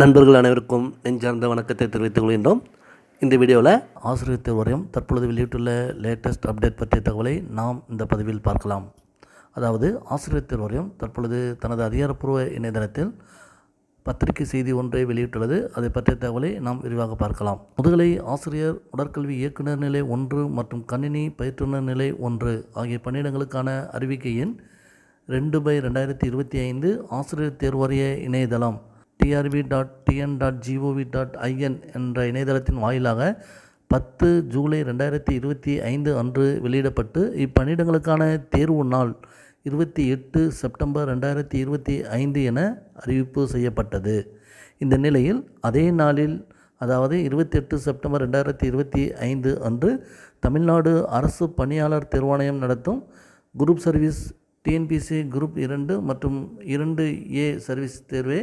நண்பர்கள் அனைவருக்கும் நெஞ்சார்ந்த வணக்கத்தை தெரிவித்துக் கொள்கின்றோம். இந்த வீடியோவில் ஆசிரியர் தேர்வரையும் தற்பொழுது வெளியிட்டுள்ள லேட்டஸ்ட் அப்டேட் பற்றிய தகவலை நாம் இந்த பதிவில் பார்க்கலாம். அதாவது ஆசிரியர் தேர்வரையும் தற்பொழுது தனது அதிகாரப்பூர்வ இணையதளத்தில் பத்திரிகை செய்தி ஒன்றை வெளியிட்டுள்ளது. அதை பற்றிய தகவலை நாம் விரிவாக பார்க்கலாம். முதுகலை ஆசிரியர் உடற்கல்வி இயக்குனர் நிலை ஒன்று மற்றும் கணினி பயிற்றுனர் நிலை ஒன்று ஆகிய பணியிடங்களுக்கான அறிவிக்கையின் ரெண்டு பை ரெண்டாயிரத்தி இருபத்தி ஐந்து ஆசிரியர் தேர்வாரிய இணையதளம் TRB dot TN dot GOV dot IN என்ற இணையதளத்தின் வாயிலாக பத்து ஜூலை ரெண்டாயிரத்தி இருபத்தி ஐந்து அன்று வெளியிடப்பட்டு இப்பணியிடங்களுக்கான தேர்வு நாள் இருபத்தி எட்டு செப்டம்பர் ரெண்டாயிரத்தி இருபத்தி ஐந்து என அறிவிப்பு செய்யப்பட்டது. இந்த நிலையில் அதே நாளில் அதாவது இருபத்தி எட்டு செப்டம்பர் ரெண்டாயிரத்தி இருபத்தி ஐந்து அன்று தமிழ்நாடு அரசு பணியாளர் தேர்வாணையம் நடத்தும் குரூப் சர்வீஸ் டிஎன்பிசி குரூப் இரண்டு மற்றும் இரண்டு ஏ சர்வீஸ் தேர்வே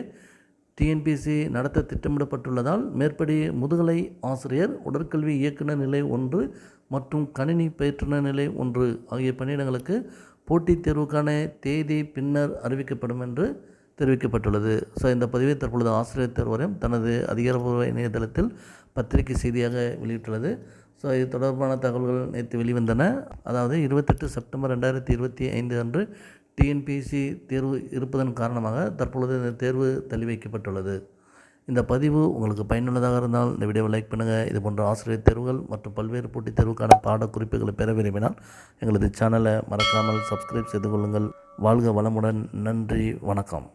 டிஎன்பிசி நடத்த திட்டமிடப்பட்டுள்ளதால் மேற்படி முதுகலை ஆசிரியர் உடற்கல்வி இயக்குனர் நிலை ஒன்று மற்றும் கணினி பயிற்றுனர் நிலை ஒன்று ஆகிய பணியிடங்களுக்கு போட்டித் தேர்வுக்கான தேதி பின்னர் அறிவிக்கப்படும் என்று தெரிவிக்கப்பட்டுள்ளது. ஸோ இந்த பதிவை தற்பொழுது ஆசிரியர் தேர்வரையும் தனது அதிகாரப்பூர்வ இணையதளத்தில் பத்திரிகை செய்தியாக வெளியிட்டுள்ளது. ஸோ இது தொடர்பான தகவல்கள் நேற்று வெளிவந்தன. அதாவது இருபத்தெட்டு செப்டம்பர் ரெண்டாயிரத்தி இருபத்தி ஐந்து அன்று டிஎன்பிசி தேர்வு இருப்பதன் காரணமாக தற்பொழுது இந்த தேர்வு தள்ளி வைக்கப்பட்டுள்ளது இந்த பதிவு உங்களுக்கு பயனுள்ளதாக இருந்தால் இந்த வீடியோவை லைக் பண்ணுங்கள் இது போன்ற ஆசிரியர் தேர்வுகள் மற்றும் பல்வேறு போட்டித் தேர்வுக்கான பாட குறிப்புகளை பெற விரும்பினால் எங்களது சேனலை மறக்காமல் சப்ஸ்கிரைப் செய்து கொள்ளுங்கள். வாழ்க வளமுடன். நன்றி. வணக்கம்.